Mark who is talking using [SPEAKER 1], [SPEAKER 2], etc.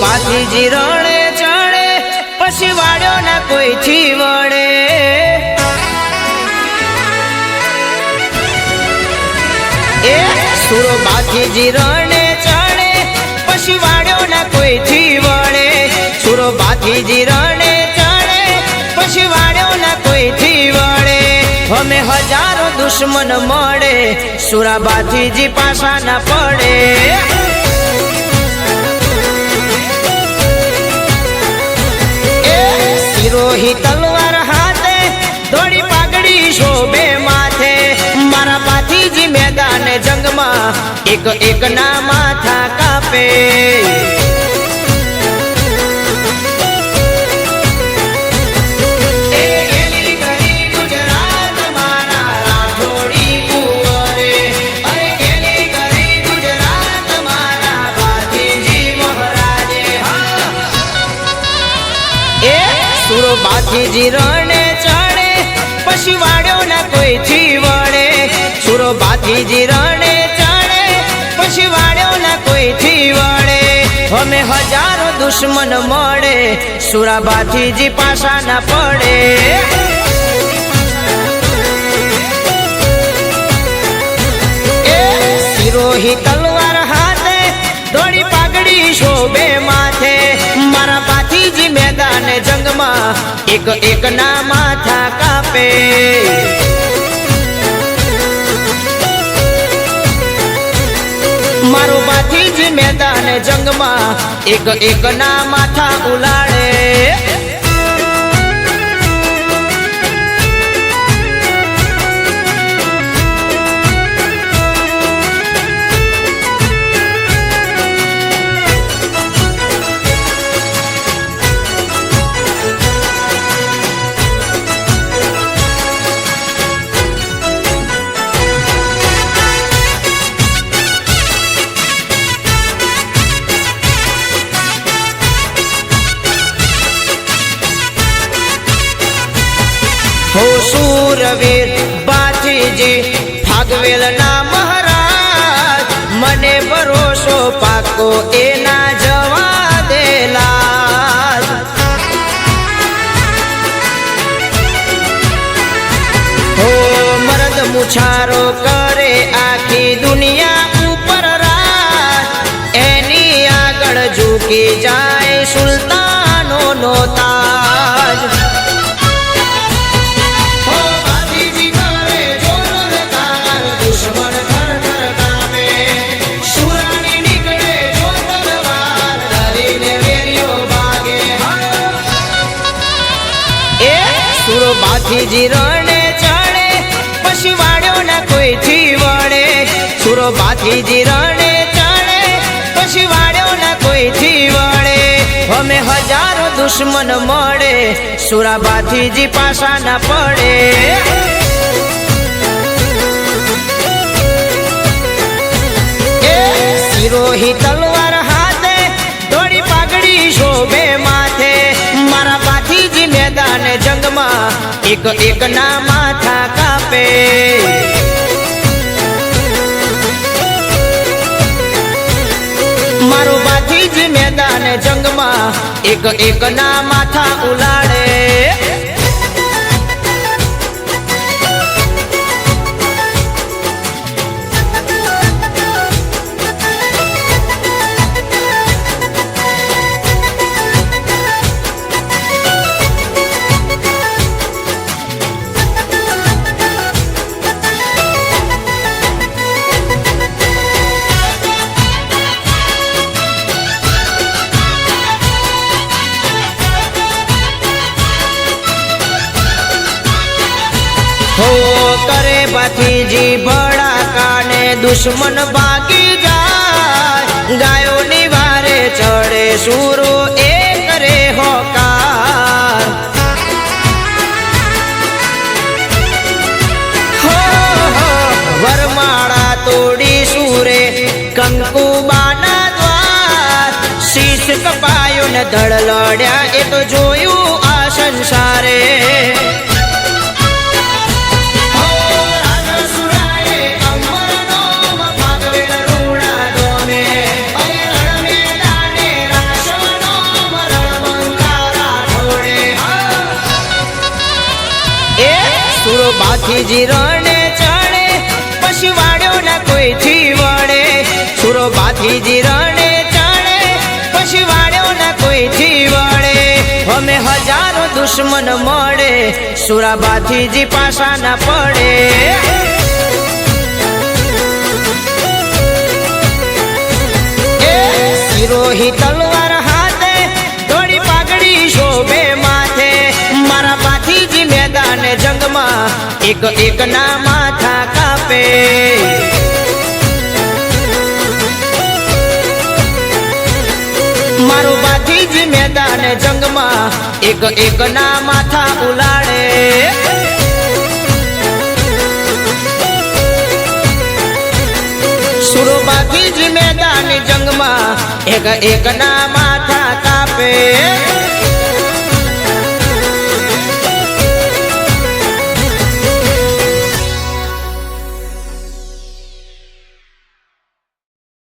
[SPEAKER 1] બાથીજી રણે ચડે, પછી વાડ્યો ના કોઈથી વળે? એ સુરો બાથીજી રણે ચડે, પછી વાડ્યો ના કોઈથી વળે? સુરો બાથીજી રણે ચડે, પછી વાડ્યો ના કોઈથી વળે? અમે હજારો દુશ્મન મળે, સુરા બાથીજી પાસા ના પડે. સિરોહી તલવાર હાથે, દોડી પાઘડી શોભે માથે. મારા પાથીજી મેદાને જંગમાં એક એક ના માથા કાપે. બાથીજી રણે ચાણે પછી વાળ્યો ના કોઈથી વળે? અમે હજારો દુશ્મન મળે, સુરાબાથીજી બાથીજી પાસા ના પડે. એ સિરોહી તલવાર હાથે, દોડી પાઘડી શોભે માથે. મારા પાથીજી મેદાને જંગમાં એક એક ના માથા કાપે. મેદાને જંગમાં એક એક ના માથા ઉલાડે પાકો એના જવા દેલા હો મરદ મુછારો કરે આખી દુનિયા ઉપર રાત એની આગળ ઝૂકી જાય બાથીજી રણે ચડે પછી વાળ્યો ના કોઈથી વળે? સુરો બાથીજી રણે ચડે પછી વાળ્યો ના કોઈથી વળે? અમે હજારો દુશ્મન મળે સુરા બાથીજી પાસા ના પડે. સિરોહી તલવાર હાથે દોડી પાઘડી શોભે મેદાને જંગમાં એક એક ના માથા કાપે. મારો પાથીજી મેદાને જંગમાં એક એક ના માથા ઉલાડે હો કરે ભતીજી ભડાકા કાને દુશ્મન ભાગી જાય. ગાયોની વારે ચડે, સુરો એ કરે હોકાર. હો વરમાળા તોડી સુરે, કંકુબાના દ્વાર. શીશ કપાયો ને ધડ લડ્યા, એ તો જોયું આ સંસારે. બાથીજી રણે ચણે પછી વાળ્યો ના કોઈથી વળે? સુરો બાથીજી રણે ચણે પછી વાળ્યો ના કોઈથી વળે? અમે હજારો દુશ્મન મળે સુરા બાથીજી પાસા ના પડે. એ સિરોહી તલવાર એક એક ના માથા કાપે. મારું પાથીજી મેદાન જંગમાં એક એક ના માથા ઉલાડે સુરબાથી જ મેદાન જંગમાં એક એક ના માથા કાપે.